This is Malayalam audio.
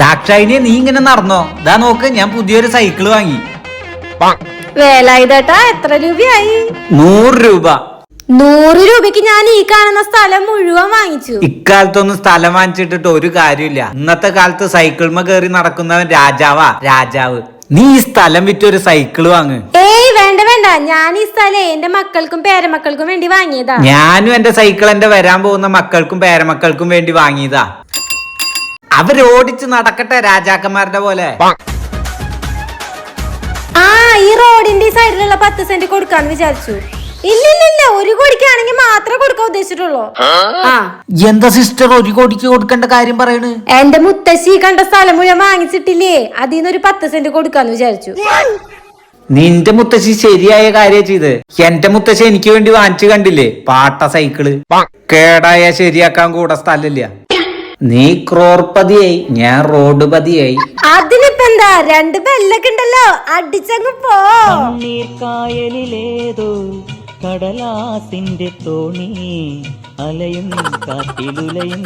ദാക്ഷായിനെ നീ ഇങ്ങനെ നടന്നോ? ഇതാ നോക്ക് ഞാൻ പുതിയൊരു സൈക്കിൾ വാങ്ങി. വേലായുധേട്ടാ എത്ര രൂപയായി? നൂറ് രൂപ. നൂറ് രൂപയ്ക്ക് ഞാൻ ഈ കാണുന്ന സ്ഥലം മുഴുവൻ വാങ്ങിച്ചു. ഇക്കാലത്തൊന്നും സ്ഥലം വാങ്ങിച്ചിട്ടിട്ട് ഒരു കാര്യമില്ല. ഇന്നത്തെ കാലത്ത് സൈക്കിൾമ കയറി നടക്കുന്നവൻ രാജാവാ രാജാവ്. നീ ഈ സ്ഥലം വിറ്റ് ഒരു സൈക്കിൾ വാങ്ങ്. ഏയ് വേണ്ട വേണ്ട. ഞാൻ ഈ സ്ഥലം എന്റെ മക്കൾക്കും പേരമക്കൾക്കും വേണ്ടി വാങ്ങിയതാ. ഞാനും എന്റെ സൈക്കിൾ എന്റെ വരാൻ പോകുന്ന മക്കൾക്കും പേരമക്കൾക്കും വേണ്ടി വാങ്ങിയതാ. അവരോടിച്ച് നടക്കട്ടെ രാജാക്കന്മാരുടെ പോലെ. ആ ഈ റോഡിന്റെ സൈഡിലുള്ള പത്ത് സെന്റ് കൊടുക്കാന്ന് വിചാരിച്ചു. ഇല്ല ഇല്ല ഇല്ല ഒരു കോടിക്കാണെങ്കിൽ മാത്രമേ കൊടുക്കാൻ ഉദ്ദേശിച്ചിട്ടുള്ളൂ. ആ? എന്താ സിസ്റ്റർ ഒരു കോടിക്ക് കൊടുക്കേണ്ട കാര്യം പറയണ്? എന്റെ മുത്തശ്ശി കണ്ട സ്ഥലം മുഴുവൻ വാങ്ങിച്ചിട്ടില്ലേ? അതിൽ നിന്ന് ഒരു പത്ത് സെന്റ് കൊടുക്കാന്ന് വിചാരിച്ചു. നിന്റെ മുത്തശ്ശി ശരിയായ കാര്യം ചെയ്ത്. എന്റെ മുത്തശ്ശി എനിക്ക് വേണ്ടി വാങ്ങിച്ചു കണ്ടില്ലേ? പാട്ട സൈക്കിൾ. കേടായ ശരിയാക്കാൻ കൂടെ സ്ഥലമില്ല. നീ ക്രോർപതിയായി ഞാൻ റോഡ് പതിയായി അതിനിപ്പോ എന്താ രണ്ട് ബെല്ലൊക്കെ ഉണ്ടല്ലോ. അടിച്ചങ്ങ് പോ. നീർക്കായലിലേതോ കടലാസിന്റെ തോണി അലയും കാറ്റിലുലയും